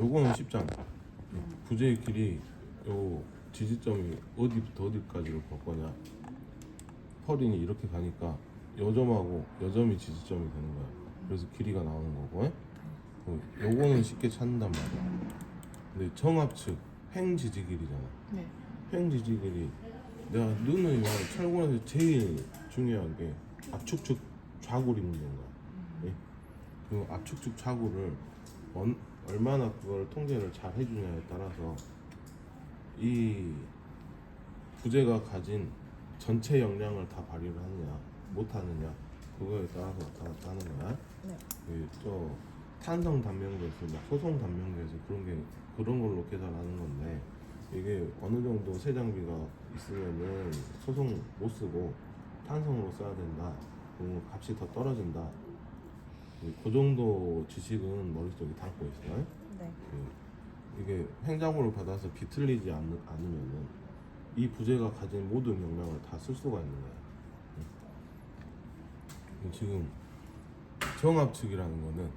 요거는 쉽잖아. 부재의 길이 요 지지점이 어디부터 어디까지로 볼 거냐. 펄인이 이렇게 가니까 여점하고 여점이 지지점이 되는 거야. 그래서 길이가 나오는 거고. 어, 요거는 쉽게 찾는단 말이야. 근데 정합측 횡 지지 길이잖아. 네. 횡 지지 길이 내가 말 철권에서 제일 중요한 게 압축축 좌굴이 문제인 거야. 예? 그 압축축 좌굴을 언- 얼마나 그걸 통제를 잘 해주냐에 따라서 이 부재가 가진 전체 역량을 다 발휘를 하느냐 못하느냐 그거에 따라서 하는 거야. 네. 그저 탄성 단명계에서 막 소송 단명계에서 그런 게 그런 걸로 계산하는 건데 이게 어느 정도 세 장비가 있으면은 소송 못 쓰고 탄성으로 써야 된다. 그럼 값이 더 떨어진다. 그 정도 지식은 머릿속에 담고 있어요. 네. 그 이게 횡장으로 받아서 비틀리지 않, 않으면은 이 부재가 가진 모든 역량을 다 쓸 수가 있는. 응. 지금 정압측이라는 거는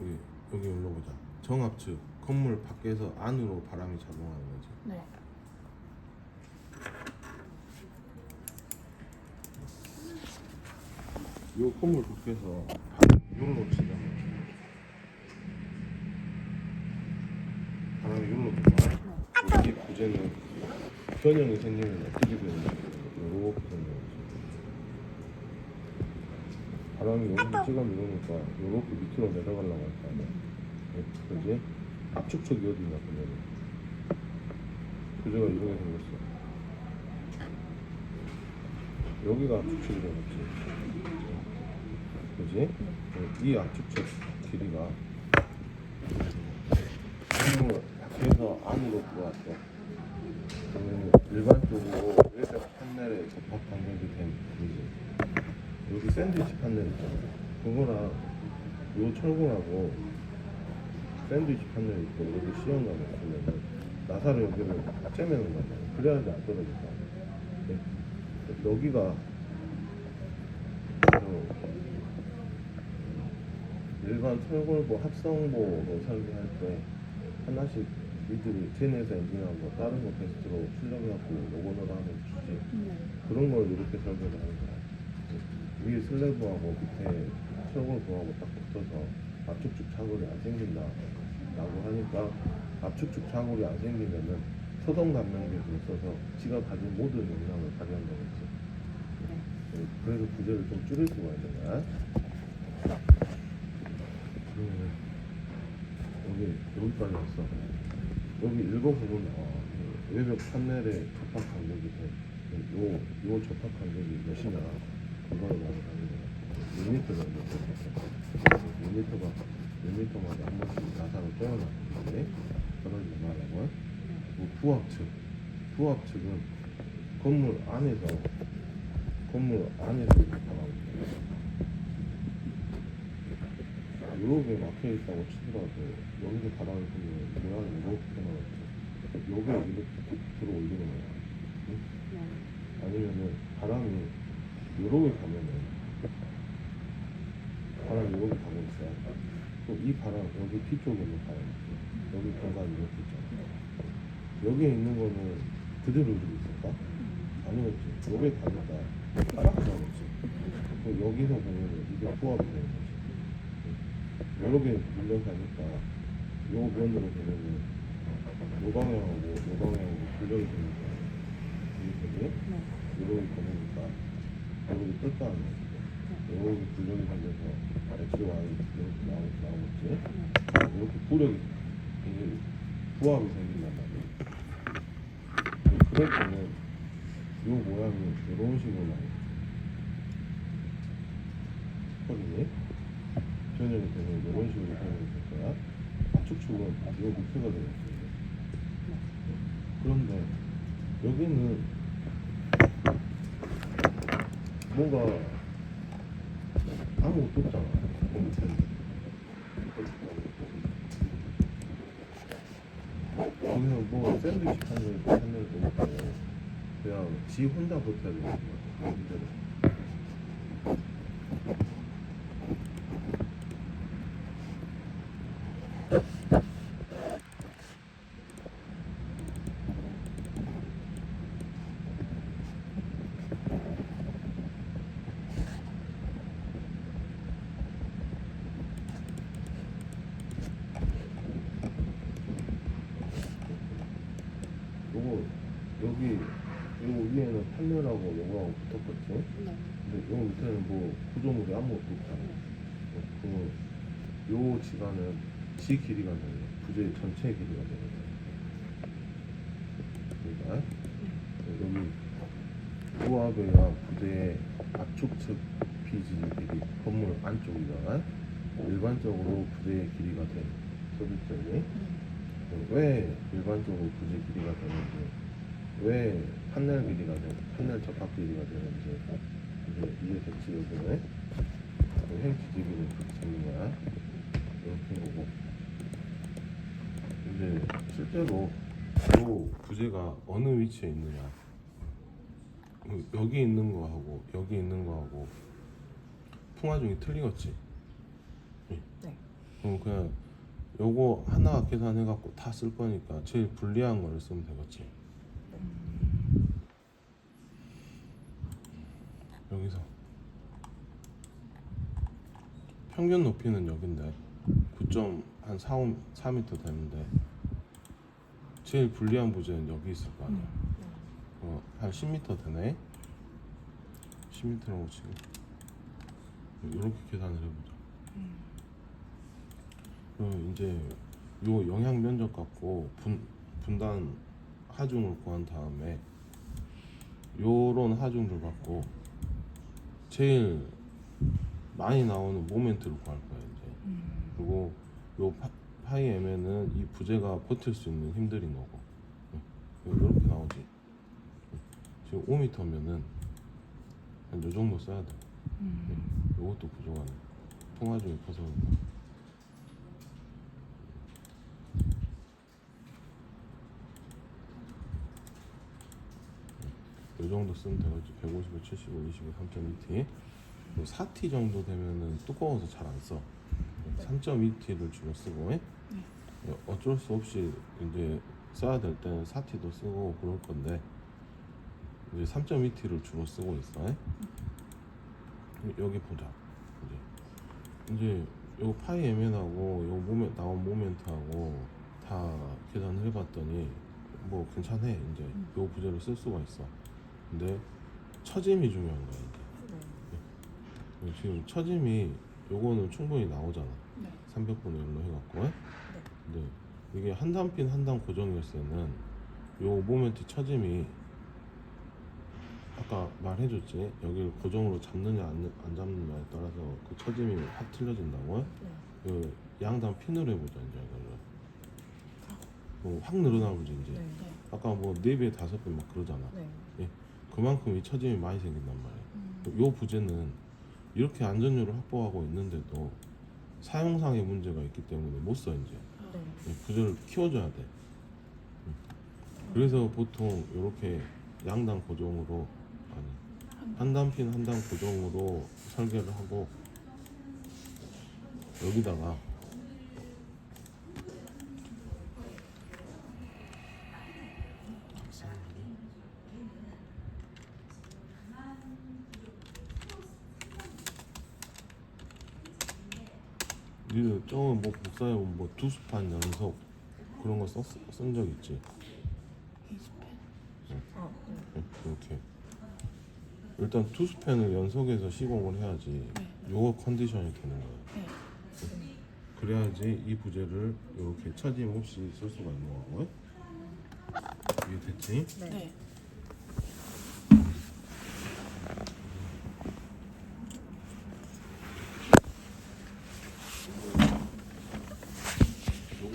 우리 여기 올라보자. 정압측 건물 밖에서 안으로 바람이 작용하는 거지. 네. 요 건물 밖에서 바람이 요로 치잖아. 바람이 요로 들어와. 이 부재는 변형이 생기면 어떻게 되는지 요렇게 거지. 바람이 여기서 찍어 누르니까 요렇게 밑으로 내려가려고 할거 아니야. 네, 그지? 압축축이 어디냐 그러면 부재가 이렇게 생겼어. 여기가 압축축이 되겠지. 그지? 이 압축축 길이가 밖에서 안으로 들어왔어. 일반적으로 외벽 판넬에 접합 간격이 된 길이지. 여기 샌드위치 판넬 있잖아. 그거랑 요 철골하고 샌드위치 판넬 있고 여기 시연가 있으면은 나사를 여기를 째매는 거야. 그래야지 안 떨어질까. 네. 여기가 어, 일반 철골보 합성보로 설계할 때 하나씩 니들이 제네에서 엔진하고 다른 거 테스트로 출력해갖고 로고너를 하면 주지 네. 그런 걸 이렇게 설계를 하는 거야 위에 슬래브하고 밑에 철골보하고 딱 붙어서 압축축 차골이 안 생긴다 라고 하니까 압축축 차골이 안 생기면은 소동 단면계를 써서 지가 가진 모든 역량을 발휘한다고 했지 네. 그래서 부재를 좀 줄일 수가 있는 거야. 여기 여기까지 왔어. 여기 읽어보면 나와. 그 외벽 판넬에 접합 간격이 돼. 요, 요 접합 간격이 몇이냐. 그거를 가서 가는 거야. 몇 미터가 몇 미터. 몇 미터가 몇 미터마다 한 번씩 나사로 떼어놨는데 떨어지지 말라고. 뭐 부합측. 부합측은 건물 안에서 건물 안에서 나가고 이렇게 막혀 있다고 치더라도 여기서 바람이 불면 모양이 이렇게 나왔지 여기 이렇게 툭 들어 올리는 거야. 응? 네. 아니면은 바람이 이렇게 가면은 바람이 이렇게 가고 있어요. 그럼 이 바람 여기 뒤 쪽에 있는 바람 있지 여기 공간이 이렇게 있잖아 여기에 있는 거는 그대로 이러고 있을까? 아니겠지. 여기 가니까 따라가겠지. 그럼 여기서 보면 이게 부합이 되는 거지 여러 개 밀려가니까 요 면으로 보면은 요 방향하고 요 방향하고 균형이 되니까 이렇게 네. 이렇게 보니까 여기 뜰까 안 돼. 여기 균형이 생겨서 X, Y 이렇게 나오, 나오겠지? 이렇게 부력이 이제 부합이 생긴단 말이야 그럴 때는 요 모양이 이런 식으로 펄 변형이 되면 이런 식으로 변형이 될 거야. 압축축은 요 밑에가 되겠지 그런데 여기는 뭔가 아무것도 없잖아. 그 거기서 뭐 샌드위치 판넬도 없고 그냥 지 혼자 버텨야 되는 거야 여기대로 여기 요 위에는 판넬하고 요거하고 붙었겠지? 네. 근데 요 밑에는 뭐 구조물이 아무것도 없잖아. 어, 그러면 요 지간은 지 길이가 되는 부재 전체 길이가 되는 거야. 그러니까 여기 요압이랑 부재의 압축 측 비지지 길이 건물 안쪽이잖아. 일반적으로 부재의 길이가 돼. 소비점이. 왜 일반적으로 부재 길이가 되는지, 왜 판넬 길이가 되, 판넬 접합 길이가 되는지 이제 이해됐지 요즘에 행지지기는 그렇게 잡는 거야. 이렇게 보고 이제 실제로 요 부재가 어느 위치에 있느냐, 음, 여기 있는 거하고 여기 있는 거하고 풍화중이 틀리겠지. 네. 그럼 그냥 요거 하나 계산해 갖고 다 쓸 거니까 제일 불리한 거를 쓰면 되겠지. 여기서 평균 높이는 여긴데 9.한 4, 5, 4m 되는데 제일 불리한 부재는 여기 있을 거 아니야. 어, 한 10m 되네. 10m라고 치고 이렇게 계산을 해보자. 그럼 이제 요 영향 면적 갖고 분, 분단 하중을 구한 다음에 요런 하중들 갖고 제일 많이 나오는 모멘트를 구할 거야 이제. 그리고 요 파, 파이 M에는 이 부재가 버틸 수 있는 힘들인 거고. 응. 이렇게 나오지. 응. 지금 5m면은 한 요 정도 써야 돼. 요것도 부족하네. 통화 중에 그런가. 이 정도 쓰면 되겠지 155, 75, 25, 3.2T 4T 정도 되면은 두꺼워서 잘 안 써. 3.2T를 주로 쓰고 예? 어쩔 수 없이 이제 써야 될 때는 4T도 쓰고 그럴 건데 이제 3.2T를 주로 쓰고 있어. 예? 여기 보자. 이제 이제 요 파이 MN하고 요 모멘 나온 모멘트하고 다 계산을 해봤더니 뭐 괜찮아 이제 요 부재를 쓸 수가 있어. 근데 처짐이 중요한 거야 이제. 지금 처짐이 요거는 충분히 나오잖아. 네. 300분의 1로 해갖고. 예? 근데 이게 한 단핀 한 단 고정 열쇠는 요 모멘트 처짐이 아까 말해줬지 여기를 고정으로 잡느냐 안, 안 잡느냐에 따라서 그 처짐이 확 틀려진다고. 그 양단 핀으로 해보자 이제 이거를. 뭐 확 늘어나보지 이제. 네. 아까 뭐 4배, 5배 막 그러잖아. 네. 그만큼 이 처짐이 많이 생긴단 말이야. 요 부재는 이렇게 안전율을 확보하고 있는데도 사용상의 문제가 있기 때문에 못 써 이제 네. 이 부재를 키워줘야 돼. 응. 그래서 보통 이렇게 양단 고정으로 아니 한 단핀 한단 고정으로 설계를 하고 여기다가 니들 저거 뭐 복사해 보면 뭐 두수판 연속 그런 거 썼, 쓴적 있지? 어, 네. 응, 이렇게 일단 투스펜을 연속해서 시공을 해야지 요거 컨디션이 되는 거야 네. 그래야지 이 부재를 이렇게 처짐 없이 쓸 수가 있는 거고요 이게 됐지? 네.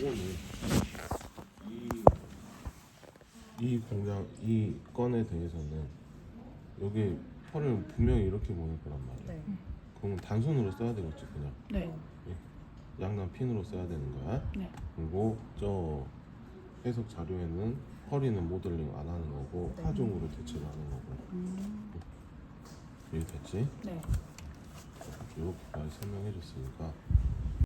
요거는 이, 이 공장 이 건에 대해서는 여기 펄을 분명히 이렇게 보낼 거란 말이야 네. 그러면 단순으로 써야 되겠지 그냥 네. 양단 핀으로 써야 되는 거야 네. 그리고 저 해석 자료에는 허리는 모델링 안 하는 거고 네. 하중으로 대체를 하는 거고 음. 이해 됐지? 네. 이렇게까지 설명해 줬으니까